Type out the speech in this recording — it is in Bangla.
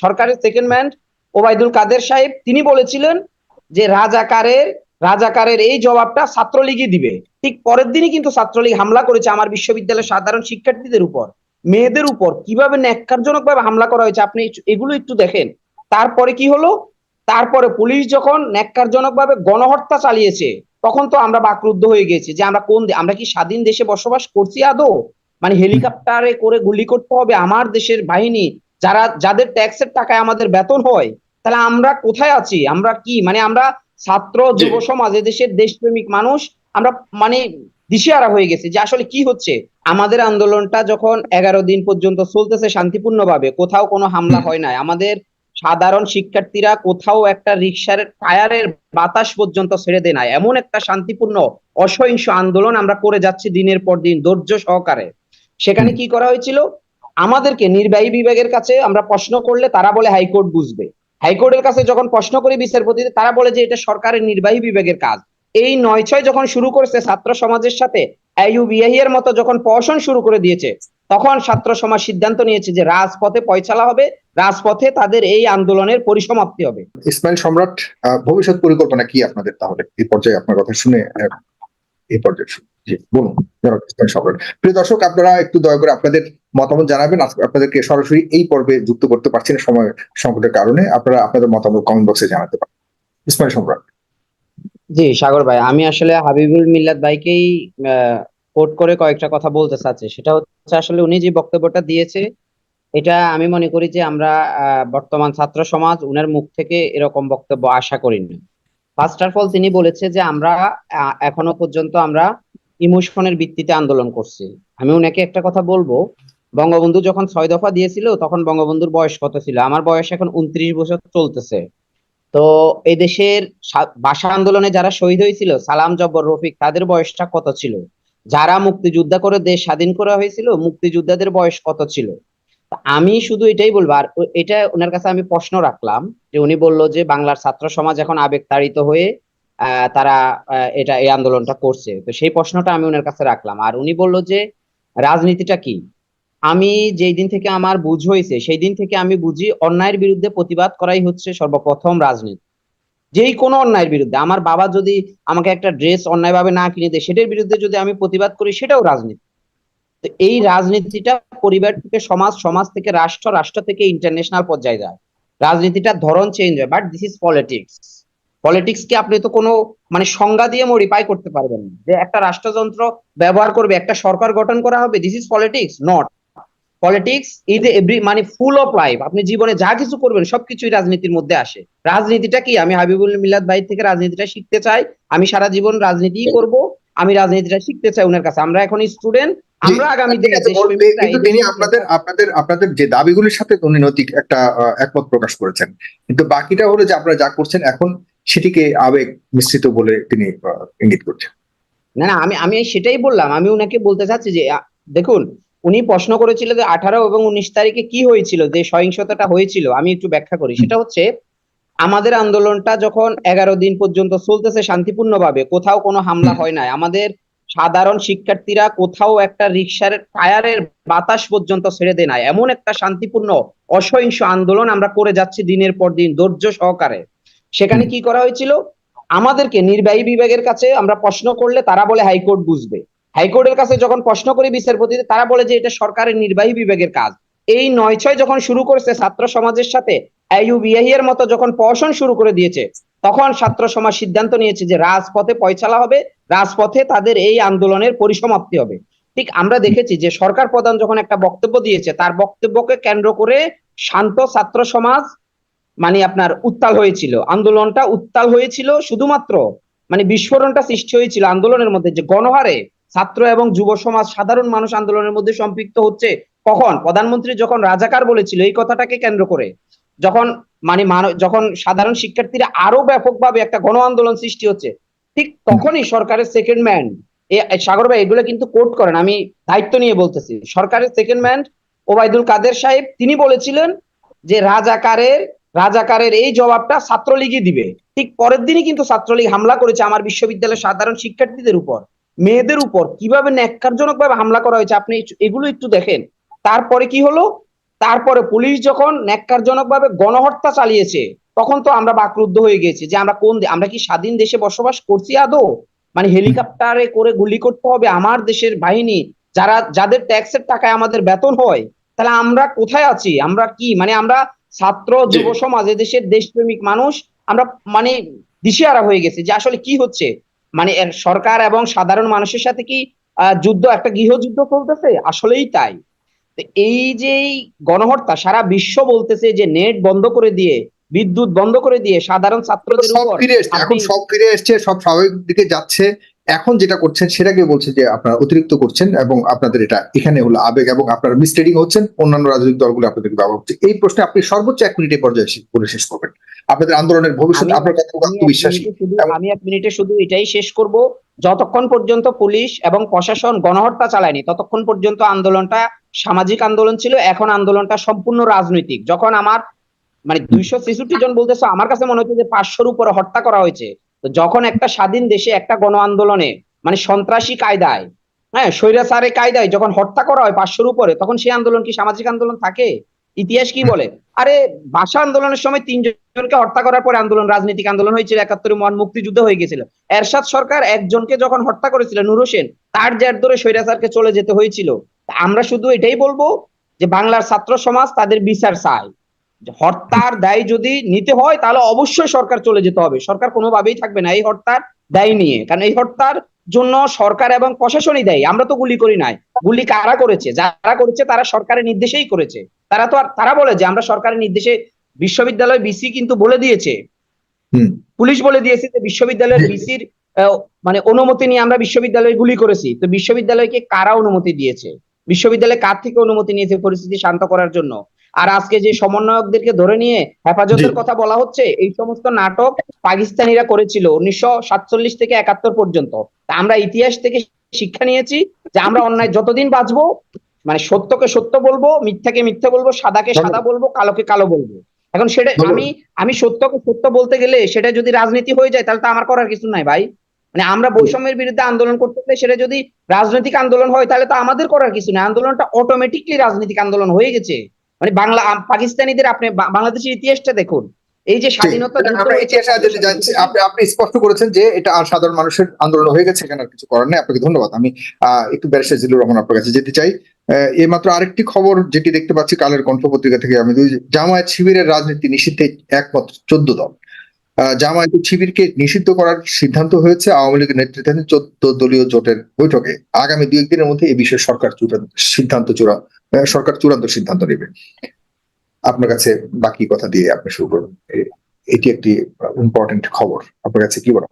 সরকারের সেকেন্ড ম্যান ওবায়দুল কাদের সাহেব তিনি বলেছিলেন যে রাজাকারের রাজাকারের এই জবাবটা ছাত্রলীগই দিবে। ঠিক পরের দিনই কিন্তু ছাত্রলীগ হামলা করেছে আমার বিশ্ববিদ্যালয়ের সাধারণ শিক্ষার্থীদের উপর মেয়েদের উপর। কীভাবে ন্যাক্কারজনক ভাবে হামলা করা হয়েছে আপনি এগুলো একটু দেখেন। তারপরে কি হলো? তারপরে পুলিশ যখন ন্যাক্কারজনক ভাবে গণহত্যা চালিয়েছে তখন তো আমরা বাকরুদ্ধ হয়ে গেছি যে আমরা কোন আমরা কি স্বাধীন দেশে বসবাস করছি আদৌ? মানে হেলিকপ্টারে করে গুলি করতে হবে আমার দেশের বাহিনী যারা যাদের ট্যাক্সের টাকায় আমাদের বেতন হয় তাহলে আমরা কোথায় আছি? আমরা কি? মানে আমরা ছাত্র যুব সমাজ দেশের দেশপ্রেমিক মানুষ আমরা মানে দিশেহারা হয়ে গেছে যে আসলে কি হচ্ছে? আমাদের আন্দোলনটা যখন এগারো দিন পর্যন্ত চলতেছে শান্তিপূর্ণভাবে কোথাও কোনো হামলা হয় নাই। আমাদের সাধারণ শিক্ষার্থীরা কোথাও একটা রিক্সার টায়ারের বাতাস পর্যন্ত ছেড়ে দেয় না এমন একটা শান্তিপূর্ণ অসহিংস আন্দোলন আমরা করে যাচ্ছি দিনের পর দিন ধৈর্য সহকারে। সেখানে কি করা হয়েছিল? আমাদেরকে নির্বাহী বিভাগের কাছে আমরা প্রশ্ন করলে তারা বলে হাইকোর্ট বুঝবে। হাইকোর্টের কাছে যখন প্রশ্ন করি বিচারপতিতে তারা বলে যে এটা সরকারের নির্বাহী বিভাগের কাজ। এই নয় ছয় যখন শুরু করেছে ছাত্র সমাজের সাথে আইইউবিআই এর মতো যখন প্রহসন শুরু করে দিয়েছে, তখন ছাত্র সমাজ সিদ্ধান্ত নিয়েছে যে রাজপথে পয়চালা হবে, রাজপথে তাদের এই আন্দোলনের পরিসমাপ্তি হবে। ইসমাইল সম্রাট ভবিষ্যৎ পরিকল্পনা কি আপনাদের তাহলে? এই পর্যায়ে আপনার কথা শুনে এই পর্যায়ে শুনে বলুন প্রিয় দর্শক, আপনারা একটু দয়া করে আপনাদের মতামত জানাবেন। আপনাদেরকে সরাসরি এই পর্বে যুক্ত করতে পারছি না সময় সংকটের কারণে। আপনারা আপনাদের মতামত কমেন্ট বক্সে জানাতে পারেন। ইসমাইল সম্রাট। জি, সাগর ভাই, আমি আসলে হাবিবুল ভাইকেই কোট করে কয়েকটা কথা বলতে চাচ্ছি। সেটা হচ্ছে আসলে উনি যে বক্তব্যটা দিয়েছে, এটা আমি মনে করি যে আমরা বর্তমান ছাত্র সমাজ, উনার মুখ থেকে এরকম বক্তব্য আশা করিনি ফার্স্ট অফ অল তিনি বলেছে যে আমরা এখনও পর্যন্ত আমরা ইমোশনের ভিত্তিতে আন্দোলন করছি। আমি ওনাকে একটা কথা বলব, বঙ্গবন্ধু যখন ছয় দফা দিয়েছিল, তখন বঙ্গবন্ধুর বয়স কত ছিল? আমার বয়স এখন উনত্রিশ বছর চলতেছে। তো এই দেশের ভাষা আন্দোলনে যারা শহীদ হয়েছিল, সালাম জব্বর রফিক, তাদের বয়সটা কত ছিল? যারা মুক্তিযোদ্ধা করে দেশ স্বাধীন করা হয়েছিল, মুক্তিযোদ্ধাদের বয়স কত ছিল? আমি শুধু এটাই বলব, আর এটা ওনার কাছে আমি প্রশ্ন রাখলাম, যে উনি বলল যে বাংলার ছাত্র সমাজ এখন আবেগতাড়িত হয়ে তারা এটা, এই আন্দোলনটা করছে। তো সেই প্রশ্নটা আমি ওনার কাছে রাখলাম। আর উনি বলল যে, রাজনীতিটা কি? আমি যেই দিন থেকে আমার বুঝ হয়েছে, সেই দিন থেকে আমি বুঝি অন্যায়ের বিরুদ্ধে প্রতিবাদ করাই হচ্ছে সর্বপ্রথম রাজনীতি। যেই কোনো অন্যায়ের বিরুদ্ধে। আমার বাবা যদি আমাকে একটা ড্রেস অন্যায়ভাবে না কিনে দেয়, সেটার বিরুদ্ধে যদি আমি প্রতিবাদ করি, সেটাও রাজনীতি। তো এই রাজনীতিটা পরিবার থেকে, সমাজ সমাজ থেকে, রাষ্ট্র রাষ্ট্র থেকে ইন্টারন্যাশনাল পর্যায়ে যায়। রাজনীতিটার ধরন চেঞ্জ হয় but this is politics politics কে আপনি তো কোনো মানে সংজ্ঞা দিয়ে মডিফাই করতে পারবেন না। যে একটা রাষ্ট্রযন্ত্র ব্যবহার করবে একটা সরকার গঠন করা হবে this is politics not politics is every মানে ফুল অফ লাইফ আপনি জীবনে যা কিছু করবেন সবকিছুই রাজনীতির মধ্যে আসে। রাজনীতিটা কি? আমি হাবিবুল মিলাদ ভাই থেকে রাজনীতিটা শিখতে চাই। আমি সারা জীবন রাজনীতিই করব আমি রাজনীতিটা শিখতে চাই ওনার কাছে। আমরা এখন স্টুডেন্ট আমরা আগামী দিনে কিন্তু তিনি আপনাদের আপনাদের আপনাদের যে দাবিগুলির সাথে উনি নৈতিক একটা একমত প্রকাশ করেছেন। কিন্তু বাকিটা হলো যে আপনারা যা করছেন এখন সেটিকে আবেগ মিশ্রিত বলে তিনি ইঙ্গিত করছেন। না না আমি আমি সেটাই বললাম। আমি উনাকে বলতে চাচ্ছি যে দেখুন উনি প্রশ্ন করেছিল যে আঠারো এবং উনিশ তারিখে কি হয়েছিল যে সহিংসতাটা হয়েছিল। আমি একটু ব্যাখ্যা করি। সেটা হচ্ছে আমাদের আন্দোলনটা যখন এগারো দিন পর্যন্ত চলতেছে শান্তিপূর্ণভাবে কোথাও কোনো হামলা হয় নাই। আমাদের সাধারণ শিক্ষার্থীরা কোথাও একটা রিক্সার টায়ারের বাতাস পর্যন্ত ছেড়ে দেয় নাই। এমন একটা শান্তিপূর্ণ অসহিংস আন্দোলন আমরা করে যাচ্ছি দিনের পর দিন ধৈর্য সহকারে। সেখানে কি করা হয়েছিল? আমাদেরকে নির্বাহী বিভাগের কাছে আমরা প্রশ্ন করলে তারা বলে হাইকোর্ট বুঝবে। হাইকোর্টের কাছে যখন প্রশ্ন করি বিচারপতিতে তারা বলে যে এটা সরকারের নির্বাহী বিভাগের কাজ। এই নয় ছয় যখন শুরু করেছে ছাত্র সমাজের সাথে এর মতো যখন প্রহসন শুরু করে দিয়েছে তখন ছাত্র সমাজ সিদ্ধান্ত নিয়েছে যে রাজপথে পয়সালা হবে রাজপথে তাদের এই আন্দোলনের পরিসমাপ্তি হবে। ঠিক আমরা দেখেছি যে সরকার প্রধান যখন একটা বক্তব্য দিয়েছে তার বক্তব্যকে কেন্দ্র করে শান্ত ছাত্র সমাজ মানে আপনার উত্তাল হয়েছিল। আন্দোলনটা উত্তাল হয়েছিল শুধুমাত্র মানে বিস্ফোরণটা সৃষ্টি হয়েছিল আন্দোলনের মধ্যে যে গণহারে ছাত্র এবং যুব সমাজ, সাধারণ মানুষ আন্দোলনের মধ্যে সম্পৃক্ত হচ্ছে কখন? প্রধানমন্ত্রী যখন রাজাকার বলেছিল, এই কথাটাকে কেন্দ্র করে, যখন মানে যখন সাধারণ শিক্ষার্থীরা আরও ব্যাপকভাবে একটা গণ আন্দোলন সৃষ্টি হচ্ছে, ঠিক তখনই সরকারের সেকেন্ড ম্যান সাগর ভাই, এগুলো কিন্তু কোট করেন, আমি দায়িত্ব নিয়ে বলতেছি। সরকারের সেকেন্ড ম্যান ওবায়দুল কাদের সাহেব, তিনি বলেছিলেন যে রাজাকারের রাজাকারের এই জবাবটা ছাত্রলীগই দিবে। ঠিক পরের দিনই কিন্তু ছাত্রলীগ হামলা করেছে আমার বিশ্ববিদ্যালয়ের সাধারণ শিক্ষার্থীদের উপর, মেয়েদের উপর। কীভাবে ন্যাক্কারজনক ভাবে হামলা করা হয়েছে আপনি এগুলো একটু দেখেন। তারপরে কি হলো? তারপরে পুলিশ যখন ন্যাক্কারজনকভাবে গণহত্যা চালিয়েছে, তখন তো আমরা বাকরুদ্ধ হয়ে গেছি যে আমরা কোন আমরা কি স্বাধীন দেশে বসবাস করছি আদৌ? মানে হেলিকপ্টারে করে গুলি করতে হবে আমার দেশের বাহিনী, যারা যাদের ট্যাক্সের টাকায় আমাদের বেতন হয়, তাহলে আমরা কোথায় আছি? আমরা কি মানে আমরা ছাত্র যুব সমাজ এদেশের দেশপ্রেমিক মানুষ আমরা মানে দিশেহারা হয়ে গেছি যে আসলে কি হচ্ছে? মানে সরকার এবং সাধারণ মানুষের সাথে কি যুদ্ধ একটা গৃহযুদ্ধ চলতেছে? আসলেই তাই। এই যে গণহত্যা সারা বিশ্ব বলতেছে যে নেট বন্ধ করে দিয়ে বিদ্যুৎ বন্ধ করে দিয়ে সাধারণ ছাত্রদের এখন সব ফিরে এসছে সব স্বাভাবিক দিকে যাচ্ছে। এখন যেটা করছেন সেটাকে বলছে যে আপনারা অতিরিক্ত করছেন এবং আপনাদের এটা এখানে হলো আবেগ এবং আপনারা মিসলিডিং হচ্ছেন। অন্যান্য রাজনৈতিক দলগুলো আপনাদেরকে ব্যবহার করছে। এই প্রশ্নে আপনি সর্বোচ্চ এক মিনিটে পর্যায়ে শেষ- করে শেষ করবেন। আপনাদের আন্দোলনের ভবিষ্যৎ আপনার শুধু আমি এক মিনিটে শুধু এটাই শেষ করব। যতক্ষণ পর্যন্ত পুলিশ এবং প্রশাসন গণহত্যা চালায়নি ততক্ষণ পর্যন্ত আন্দোলনটা সামাজিক আন্দোলন ছিল। এখন আন্দোলনটা সম্পূর্ণ রাজনৈতিক। যখন আমার মানে দুইশো ছেষট্টি জন বলতেছে আমার কাছে মনে হচ্ছে যে পাঁচশোর উপরে হত্যা করা হয়েছে। তো যখন একটা স্বাধীন দেশে একটা গণ আন্দোলনে মানে সন্ত্রাসী কায়দায় হ্যাঁ স্বৈরাচারে কায়দায় যখন হত্যা করা হয় পাঁচশোর উপরে তখন সেই আন্দোলন কি সামাজিক আন্দোলন থাকে? ইতিহাস কি বলে? আরে ভাষা আন্দোলনের সময় তিনজনকে হত্যা করার পরে আন্দোলন রাজনৈতিক আন্দোলন হয়েছিল একাত্তরে মহান মুক্তিযুদ্ধ হয়ে গেছিল। এরশাদ সরকার একজনকে যখন হত্যা করেছিল নুর হোসেন তার জের ধরে স্বৈরাচারকে চলে যেতে হয়েছিল। আমরা শুধু এটাই বলব যে বাংলার ছাত্র সমাজ তাদের বিচার চায়। হত্যার দায় যদি নিতে হয় তাহলে অবশ্যই সরকার চলে যেতে হবে। সরকার কোনোভাবেই থাকবে না এই হত্যার দায় নিয়ে। কারণ এই হত্যার জন্য সরকার এবং প্রশাসনই দায়ী। আমরা তো গুলি করি নাই। গুলি কারা করেছে? যারা করেছে তারা সরকারের নির্দেশেই করেছে। তারা তো আর তারা বলে যে আমরা সরকারের নির্দেশে বিশ্ববিদ্যালয় বিসি কিন্তু বলে দিয়েছে। পুলিশ বলে দিয়েছে যে বিশ্ববিদ্যালয়ের। বিসির মানে অনুমতি নিয়ে আমরা বিশ্ববিদ্যালয়ে গুলি করেছি। তো বিশ্ববিদ্যালয়কে কারা অনুমতি দিয়েছে? বিশ্ববিদ্যালয় কার থেকে অনুমতি নিয়েছে পরিস্থিতি শান্ত করার জন্য? আর আজকে যে সমন্বয়কদেরকে ধরে নিয়ে হেফাজতের কথা বলা হচ্ছে এই সমস্ত নাটক পাকিস্তানিরা করেছিল উনিশশো সাতচল্লিশ থেকে একাত্তর পর্যন্ত। আমরা ইতিহাস থেকে শিক্ষা নিয়েছি যে আমরা অন্যায় যতদিন বাঁচবো মানে সত্যকে সত্য বলব মিথ্যাকে মিথ্যে বলব সাদাকে সাদা বলব কালোকে কালো বলব। এখন সেটা আমি আমি সত্যকে সত্য বলতে গেলে সেটা যদি রাজনীতি হয়ে যায় তাহলে তো আমার করার কিছু নাই ভাই। মানে আমরা বৈষম্যের বিরুদ্ধে আন্দোলন করতে গেলে সেটা যদি রাজনৈতিক আন্দোলন হয় তাহলে তো আমাদের করার কিছু নাই। আন্দোলনটা অটোমেটিকলি রাজনৈতিক আন্দোলন হয়ে গেছে। মানে বাংলা পাকিস্তানিদের আপনি বাংলাদেশের ইতিহাসটা দেখুন। এই যে স্বাধীনতা আমরা ইতিহাসে আপনি আপনি স্পষ্ট করেছেন যে এটা আর সাধারণ মানুষের আন্দোলন হয়ে গেছে এখানে আর কিছু করার নেই। আপনাকে ধন্যবাদ। আমি আহ, একটু ব্যারিস্টার জিলুর রহমান আপনার কাছে যেতে চাই। এই মাত্র আরেকটি খবর যেটি দেখতে পাচ্ছি কালের কণ্ঠ পত্রিকা থেকে আমি জামায়াত শিবিরের রাজনীতি নিষিদ্ধে একমাত্র চোদ্দ দল। আহ, জামায়াত শিবিরকে নিষিদ্ধ করার সিদ্ধান্ত হয়েছে আওয়ামী লীগের নেতৃত্বাধীন চোদ্দ দলীয় জোটের বৈঠকে। আগামী দুই একদিনের মধ্যে এই বিষয়ে সরকার চূড়ান্ত সিদ্ধান্ত চূড়া সরকার চূড়ান্ত সিদ্ধান্ত নেবে। আপনার কাছে বাকি কথা দিয়ে আপনি শুরু করুন। এটি একটি ইম্পর্টেন্ট খবর। আপনার কাছে কি বলা